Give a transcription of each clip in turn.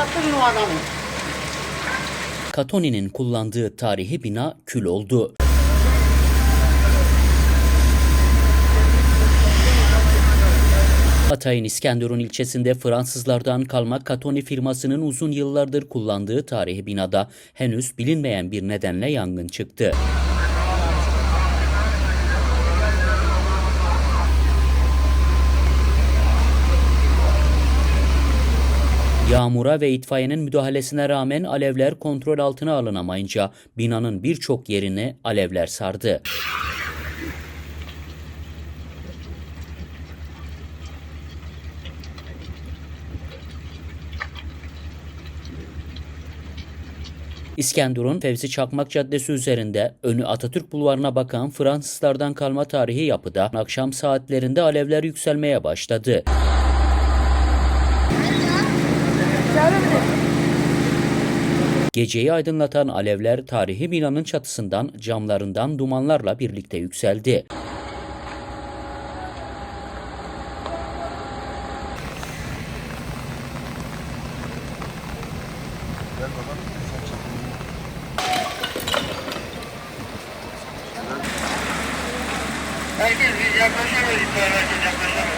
O adamı. Katoni'nin kullandığı tarihi bina kül oldu. Hatay'ın İskenderun ilçesinde Fransızlardan kalma Katoni firmasının uzun yıllardır kullandığı tarihi binada henüz bilinmeyen bir nedenle yangın çıktı. Yağmura ve itfaiyenin müdahalesine rağmen alevler kontrol altına alınamayınca binanın birçok yerini alevler sardı. İskenderun Fevzi Çakmak Caddesi üzerinde önü Atatürk Bulvarı'na bakan Fransızlardan kalma tarihi yapıda akşam saatlerinde alevler yükselmeye başladı. Geceyi aydınlatan alevler tarihi binanın çatısından camlarından dumanlarla birlikte yükseldi. Herkes itfaiye herkes yaklaşamıyor.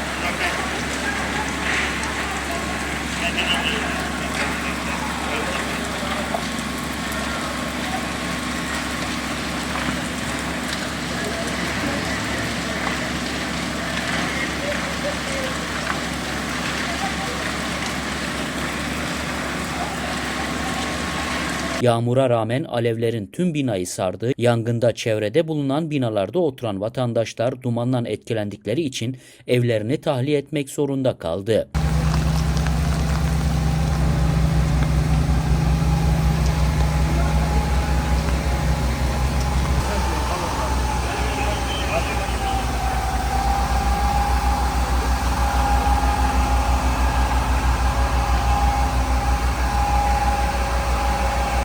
Uzaktan. Yağmura rağmen alevlerin tüm binayı sardığı yangında çevrede bulunan binalarda oturan vatandaşlar dumandan etkilendikleri için evlerini tahliye etmek zorunda kaldı.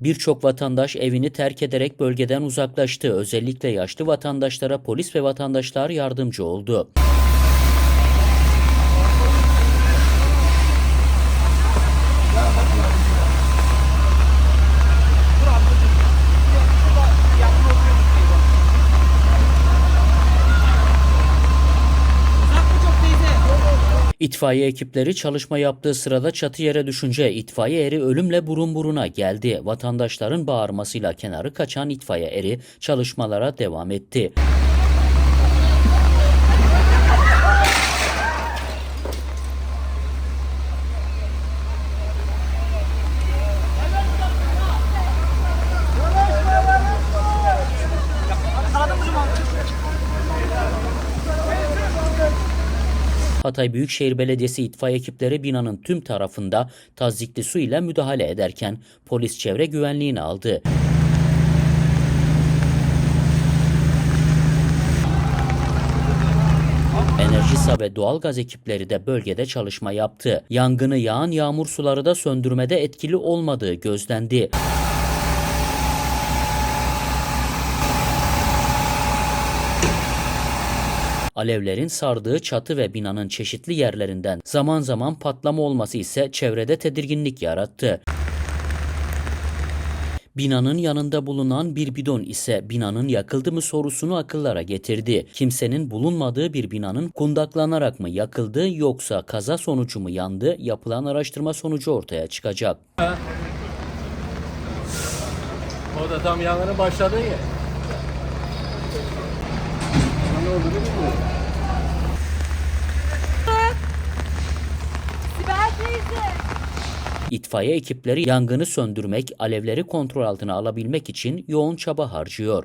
Birçok vatandaş evini terk ederek bölgeden uzaklaştı. Özellikle yaşlı vatandaşlara polis ve vatandaşlar yardımcı oldu. İtfaiye ekipleri çalışma yaptığı sırada çatı yere düşünce itfaiye eri ölümle burun buruna geldi. Vatandaşların bağırmasıyla kenarı kaçan itfaiye eri çalışmalara devam etti. Hatay Büyükşehir Belediyesi itfaiye ekipleri binanın tüm tarafında tazyikli su ile müdahale ederken polis çevre güvenliğini aldı. Enerjisa ve doğalgaz ekipleri de bölgede çalışma yaptı. Yangını yağan yağmur suları da söndürmede etkili olmadığı gözlendi. Alevlerin sardığı çatı ve binanın çeşitli yerlerinden zaman zaman patlama olması ise çevrede tedirginlik yarattı. Binanın yanında bulunan bir bidon ise binanın yakıldı mı sorusunu akıllara getirdi. Kimsenin bulunmadığı bir binanın kundaklanarak mı yakıldı yoksa kaza sonucu mu yandı yapılan araştırma sonucu ortaya çıkacak. O da tam yangının başladığı yer. Ne olduğunu bilmiyorum. Sibel teyze. İtfaiye ekipleri yangını söndürmek, alevleri kontrol altına alabilmek için yoğun çaba harcıyor.